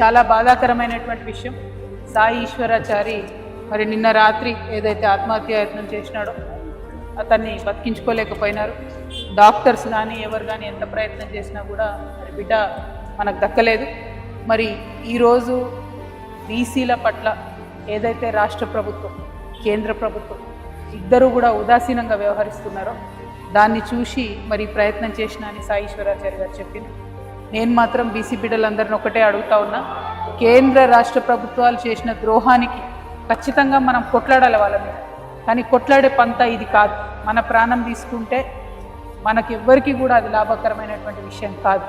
చాలా బాధాకరమైనటువంటి విషయం. సాయి ఈశ్వరాచారి మరి నిన్న రాత్రి ఏదైతే ఆత్మహత్య యత్నం చేసినాడో అతన్ని బతికించుకోలేకపోయినారు. డాక్టర్స్ కానీ ఎవరు కానీ ఎంత ప్రయత్నం చేసినా కూడా మరి బిడ్డ మనకు దక్కలేదు. మరి ఈరోజు బీసీల పట్ల ఏదైతే రాష్ట్ర ప్రభుత్వం కేంద్ర ప్రభుత్వం ఇద్దరు కూడా ఉదాసీనంగా వ్యవహరిస్తున్నారో దాన్ని చూసి మరి ప్రయత్నం చేసిన అని సాయి ఈశ్వరాచారి గారు చెప్పింది నేను మాత్రం బీసీ బిడ్డలందరిని ఒకటే అడుగుతా ఉన్నా కేంద్ర రాష్ట్ర ప్రభుత్వాలు చేసిన ద్రోహానికి ఖచ్చితంగా మనం కొట్లాడాలి వాళ్ళ మీద. కానీ కొట్లాడే పంత ఇది కాదు. మన ప్రాణం తీసుకుంటే మనకెవ్వరికి కూడా అది లాభకరమైనటువంటి విషయం కాదు.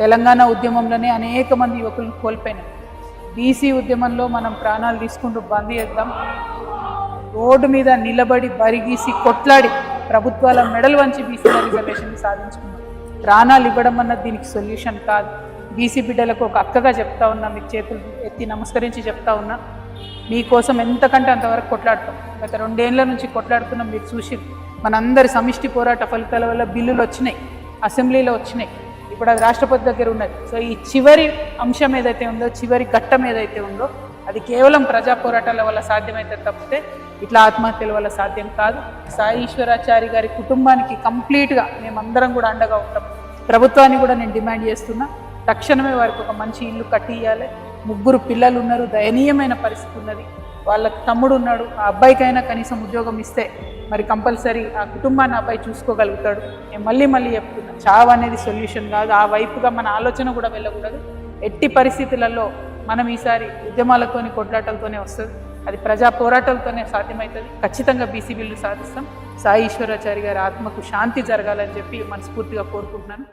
తెలంగాణ ఉద్యమంలోనే అనేక మంది యువకులను కోల్పోయినారు బీసీ ఉద్యమంలో మనం ప్రాణాలు తీసుకుంటూ బంద్ చేద్దాం. రోడ్డు మీద నిలబడి బరిగీసి కొట్లాడి ప్రభుత్వాల మెడల్ వంచి బీసీల రిజర్వేషన్ సాధించుకున్నాం ప్రాణాలు ఇవ్వడం అన్నది దీనికి సొల్యూషన్ కాదు. బీసీ బిడ్డలకు ఒక అక్కగా చెప్తా ఉన్నా మీకు చేతులు ఎత్తి నమస్కరించి చెప్తా ఉన్నా మీకోసం ఎంతకంటే అంతవరకు కొట్లాడతాం. గత రెండేళ్ళ నుంచి కొట్లాడుతున్నాం మీరు చూసి మనందరి సమిష్టి పోరాట ఫలితాల వల్ల బిల్లులు వచ్చినాయి అసెంబ్లీలో వచ్చినాయి. ఇప్పుడు అది రాష్ట్రపతి దగ్గర ఉన్నది. సో ఈ చివరి అంశం ఏదైతే ఉందో చివరి ఘట్టం ఏదైతే ఉందో అది కేవలం ప్రజా పోరాటాల వల్ల సాధ్యమైతే తప్పితే ఇట్లా ఆత్మహత్యల వల్ల సాధ్యం కాదు. సాయి ఈశ్వరాచారి గారి కుటుంబానికి కంప్లీట్గా మేమందరం కూడా అండగా ఉంటాం. ప్రభుత్వాన్ని కూడా నేను డిమాండ్ చేస్తున్నా. తక్షణమే వారికి ఒక మంచి ఇల్లు కట్టియాలి ముగ్గురు పిల్లలు ఉన్నారు దయనీయమైన పరిస్థితి ఉన్నది. వాళ్ళ తమ్ముడు ఉన్నాడు. ఆ అబ్బాయికైనా కనీసం ఉద్యోగం ఇస్తే మరి కంపల్సరీ ఆ కుటుంబాన్ని అబ్బాయి చూసుకోగలుగుతాడు. నేను మళ్ళీ మళ్ళీ చెప్తున్నా చావు అనేది సొల్యూషన్ కాదు. ఆ వైపుగా మన ఆలోచన కూడా వెళ్ళకూడదు. ఎట్టి పరిస్థితులలో మనం ఈసారి ఉద్యమాలతోని కొట్లాటలతోనే వస్తుంది. అది ప్రజా పోరాటాలతోనే సాధ్యమవుతుంది. ఖచ్చితంగా బీసీ బిల్లు సాధిస్తాం. సాయి ఈశ్వరాచారి గారి ఆత్మకు శాంతి జరగాలని చెప్పి మనస్ఫూర్తిగా కోరుకుంటున్నాను.